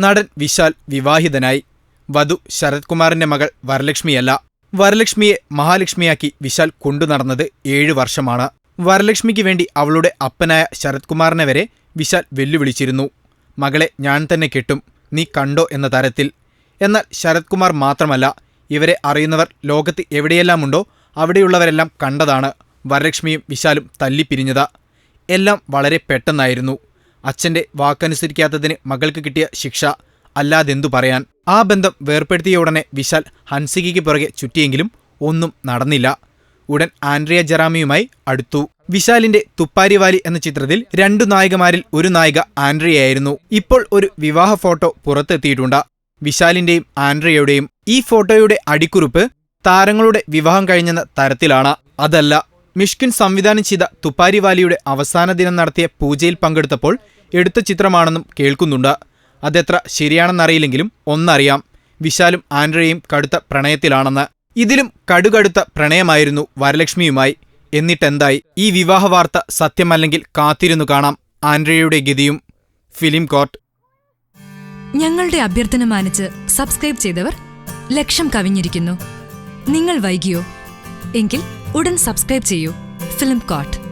നടൻ വിശാൽ വിവാഹിതനായി. വധു ശരത് കുമാറിന്റെ മകൾ വരലക്ഷ്മിയല്ല. വരലക്ഷ്മിയെ മഹാലക്ഷ്മിയാക്കി വിശാൽ കൊണ്ടുനടന്നത് ഏഴു വർഷമാണ്. വരലക്ഷ്മിക്ക് വേണ്ടി അവളുടെ അപ്പനായ ശരത് കുമാറിനെ വരെ വിശാൽ വെല്ലുവിളിച്ചിരുന്നു. മകളെ ഞാൻ തന്നെ കെട്ടും നീ കണ്ടോ എന്ന തരത്തിൽ. എന്നാൽ ശരത് കുമാർ മാത്രമല്ല ഇവരെ അറിയുന്നവർ ലോകത്ത് എവിടെയെല്ലാമുണ്ടോ അവിടെയുള്ളവരെല്ലാം കണ്ടതാണ് വരലക്ഷ്മിയും വിശാലും തല്ലിപ്പിരിഞ്ഞത്. എല്ലാം വളരെ പെട്ടെന്നായിരുന്നു. അച്ഛന്റെ വാക്കനുസരിക്കാത്തതിന് മകൾക്ക് കിട്ടിയ ശിക്ഷ അല്ലാതെന്തു പറയാൻ? ആ ബന്ധം വേർപ്പെടുത്തിയ ഉടനെ വിശാൽ ഹൻസികയ്ക്ക് പുറകെ ചുറ്റിയെങ്കിലും ഒന്നും നടന്നില്ല. ഉടൻ ആൻഡ്രിയ ജറാമിയുമായി അടുത്തു. വിശാലിന്റെ തുപ്പാരിവാലി എന്ന ചിത്രത്തിൽ രണ്ടു നായികമാരിൽ ഒരു നായിക ആൻഡ്രിയയായിരുന്നു. ഇപ്പോൾ ഒരു വിവാഹ ഫോട്ടോ പുറത്തെത്തിയിട്ടുണ്ട്. വിശാലിന്റെയും ആൻഡ്രിയയുടെയും ഈ ഫോട്ടോയുടെ അടിക്കുറിപ്പ് താരങ്ങളുടെ വിവാഹം കഴിഞ്ഞെന്ന തരത്തിലാണ്. അതല്ല മിഷ്കിൻ സംവിധാനം ചെയ്ത തുപ്പാരിവാലിയുടെ അവസാന ദിനം നടത്തിയ പൂജയിൽ പങ്കെടുത്തപ്പോൾ എടുത്ത ചിത്രമാണെന്നും കേൾക്കുന്നുണ്ട്. അതെത്ര ശരിയാണെന്നറിയില്ലെങ്കിലും ഒന്നറിയാം. വിശാലും ആൻഡ്രയും കടുത്ത പ്രണയത്തിലാണെന്ന്. ഇതിലും കടുകടുത്ത പ്രണയമായിരുന്നു വരലക്ഷ്മിയുമായി. എന്നിട്ടെന്തായി? ഈ വിവാഹ വാർത്ത സത്യമല്ലെങ്കിൽ കാത്തിരുന്നു കാണാം ആൻഡ്രയുടെ ഗതിയും. Film court. ഞങ്ങളുടെ അഭ്യർത്ഥന മാനിച്ച് സബ്സ്ക്രൈബ് ചെയ്തവർ ലക്ഷം കവിഞ്ഞിരിക്കുന്നു. നിങ്ങൾ വൈകിയോ? എങ്കിൽ ഉടൻ സബ്സ്ക്രൈബ് ചെയ്യൂ. Film coat